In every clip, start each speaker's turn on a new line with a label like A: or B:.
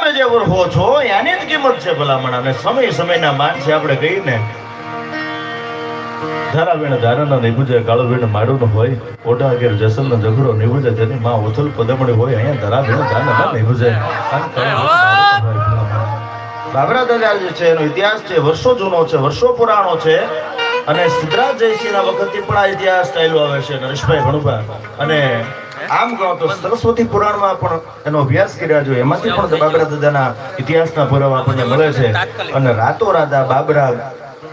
A: તમે જે ઓળખો છો એની જ કિંમત છે ભલામણ અને સમય સમયના માન છે આપણે કહીને. ધારાવીણ ધારાના નિભુજે કાળુવીણ માડું હોય ઓઢા ઘેર જસલનો ઝઘડો નિભુજે જેની માં ઓથલ પદમણી હોય અહીંયા ધરાવીણ ધારાના નિભુજે. બાબરા જે છે એનો ઇતિહાસ છે વર્ષો જૂનો છે વર્ષો પુરાણો છે. અને સિદ્ધરાજ જયસિંહના વખતથી પણ આ ઇતિહાસ ચાલ્યો આવે છે નરેશભાઈ ભણુભા. અને આમ કહો તો સરસ્વતી પુરાણમાં પણ એનો અભ્યાસ કર્યા જોઈએ. એમાંથી પણ બાબરા દાદાના ઇતિહાસના પુરાવા આપણને મળે છે. અને રાતો રાતા બાબરા,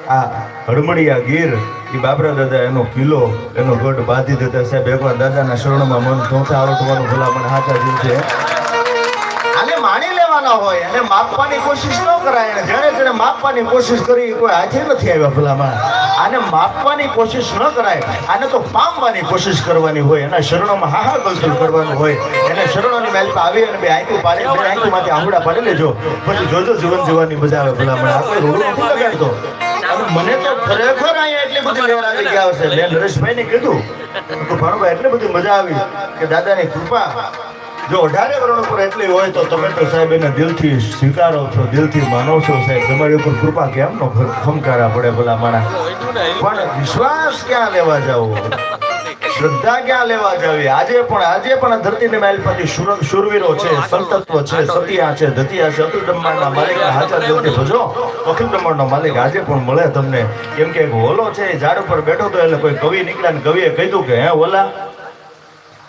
A: આ હડમડિયા ગીર, એ બાબરા દાદા એનો કિલ્લો, એનો ગઢ બાંધી દેતા સાહેબ એકવાર દાદાના શરણમાં મન ધોતા ભલા ભલામણ હાચા જીવ છે. માણી લેવાના હોય અને માપવાની કોશિશ ન કરાય. અને જેણે માપવાની કોશિશ કરી, કોઈ હાથે નથી આવ્યા ભલામાં આને માપવાની કોશિશ ન કરાય. આને તો પામવાની કોશિશ કરવાની હોય. એના શરણોમાં હાહા ગલગલ કરવાનું હોય. એને શરણોની મેલ પર આવી અને બે આંખું પાડે બે આંખુંમાંથી આંબડા પાડી લેજો. પછી જોજો જીવન જીવવાની મજા આવે ભલામાં આપણે કોઈ નથી લગાડતો. મને તો ખરેખર અહીંયા એટલી બધી લેવડ આવી ગયા હશે મેં નરેશભાઈને કીધું. તો ભાણુભાઈ, એટલી બધી મજા આવી કે દાદાની કૃપા જો અઢારે વર્ણ ઉપર એટલી હોય તો તમે તો સાહેબ એને દિલથી સ્વીકારો છો દિલથી માનો છો સાહેબ. તમારી ઉપર કૃપા કેમ નો ખમકારા પડે ભલા મારા પણ વિશ્વાસ ક્યાં લેવા જાવ? શ્રદ્ધા ક્યાં લેવા જાવી? આજે પણ આજે પણ ધરતીની માઇલ પરથી શુર- શુરવીરો છે સંતત્વ છે સતિયા છે ધતિયા છે અતુલ બ્રહ્માંડના માલિક હાજર દિલથી ભજો અખિલ બ્રહ્માંડનો માલિક આજે પણ મળે તમને. કેમ કે એક હોલો છે ઝાડ ઉપર બેઠો તો એટલે કોઈ કવિ નીકળ્યા ને કવિએ કહી દઉં કે હે ઓલા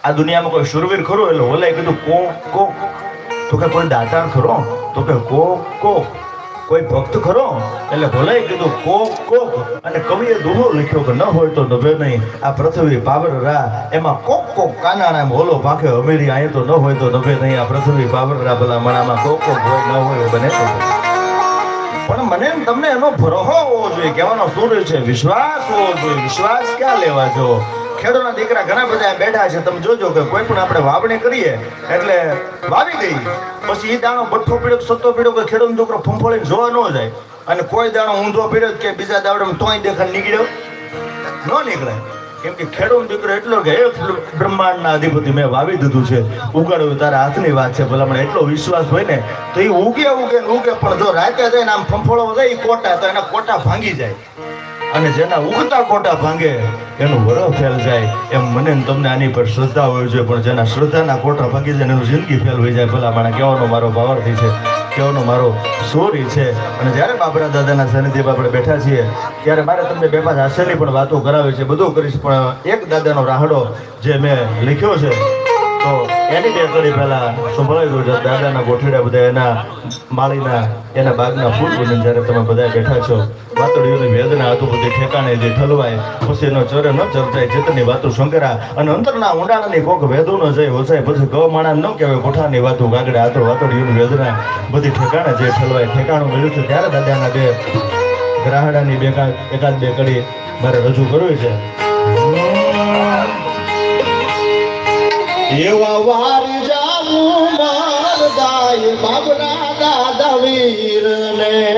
A: આ દુનિયામાં કોઈ શુરવીર ખરો? એટલે ઓલાએ કીધું, કો કો. તો કે કોઈ દાતાર ખરો? તો કે, કો કો. કોઈ ભક્ત ખરો? એટલે ભોલાએ કીધું, કો કો. અને કવિએ દુહો લખ્યો કે ન હોય તો નભે નહીં. આ પૃથ્વી પાવર રા, એમાં કોક કોક કાનાણા એમ હોલો પાખે અમેરી અહીંયા તો ન હોય તો નભે નહીં. આ પૃથ્વી પાવર રા, ભલા મણામાં કોક કોક હોય ન હોય બને તો પણ મને તમને એનો ભરોહો હોવો જોઈએ. કહેવાનો શું છે, વિશ્વાસ હોવો જોઈએ. વિશ્વાસ ક્યાં લેવા જો? ખેડૂતના દીકરા ઘણા બધા બેઠા છે. તમે જોજો કે કોઈ પણ આપણે વાવણી કરીએ એટલે વાવી દઈએ. પછી એ દાણો બઠ્ઠો પીડ્યો સત્તો પીડ્યો કે ખેડૂત દીકરો ફંફોળીને જોવા ન જાય. અને કોઈ દાણો ઊંધો પીડ્યો કે બીજા દાવડે તોય દેખાડ નીકળ્યો ન નીકળે. કેમ કે ખેડૂત દીકરો એટલો કે બ્રહ્માંડના અધિપતિ મેં વાવી દીધું છે. ઉગાડ્યું તારા હાથની વાત છે ભલા મને એટલો વિશ્વાસ હોય ને, તો એ ઉગે ઉગે ને ઉગે, પણ જો રાતે જઈને આમ ફંફોળો જાય એ કોટા, તો એના કોટા ભાંગી જાય. અને જેના ઉગતા કોટા ભાંગે એનું વરો ફેલ જાય એમ મને તમને આની પર શ્રદ્ધા હોવી જોઈએ પણ જેના શ્રદ્ધાના કોટા ભાંગી જાય એનું જિંદગી ફેલ હોઈ જાય ભલા મને કહેવાનો મારો ભાવાર્થી છે, કહેવાનો મારો સોરી છે. અને જ્યારે બાબરા દાદાના સાનિધ્યમાં આપણે બેઠા છીએ, ત્યારે મારે તમને બે પાંચ હાસ્યની પણ વાતો કરાવી છે. બધું કરીશ, પણ એક દાદાનો રાહડો જે મેં લખ્યો છે તો એની કડી પહેલા સંભળાવી દઉં દાદાના ગોઠડા બધા એના માળીના, એના બાગના ફૂલ બનીને જ્યારે તમે બધા બેઠા છો. વાતડીઓની વેદના હતું બધી ઠેકાણે જે ઠલવાય. ખુશીનો ચરે ન ચર્ચાય ચેતનની વાતો શંકરા અને અંતરના ઊંડાણની કોક વેદો ન જાય વસાય પછી ગવ માણા ન કહેવાય કોઠાની વાતો ગાગડે. આતો વાતડીઓની વેદના બધી ઠેકાણે જે ઠલવાય, ઠેકાણું મળ્યું છે. ત્યારે દાદાના બે ગ્રાહડાની બે એકાદ બે કડી મારે રજૂ કરવી છે.
B: એવા વાર જાવું મારદાય બાબરા દાદા વીર ને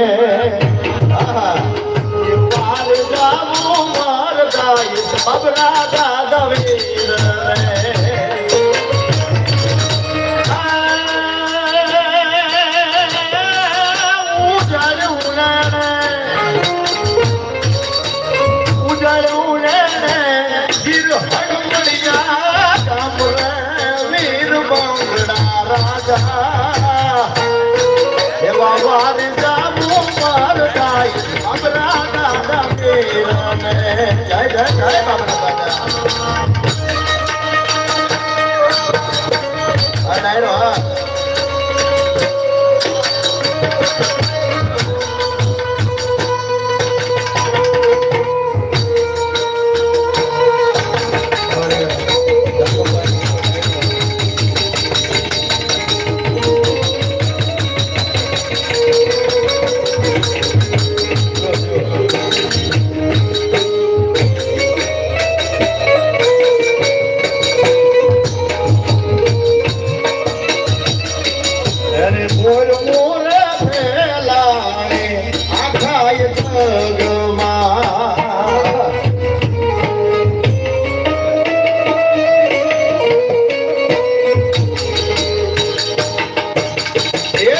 B: જય જય જય આ ડાયરો હા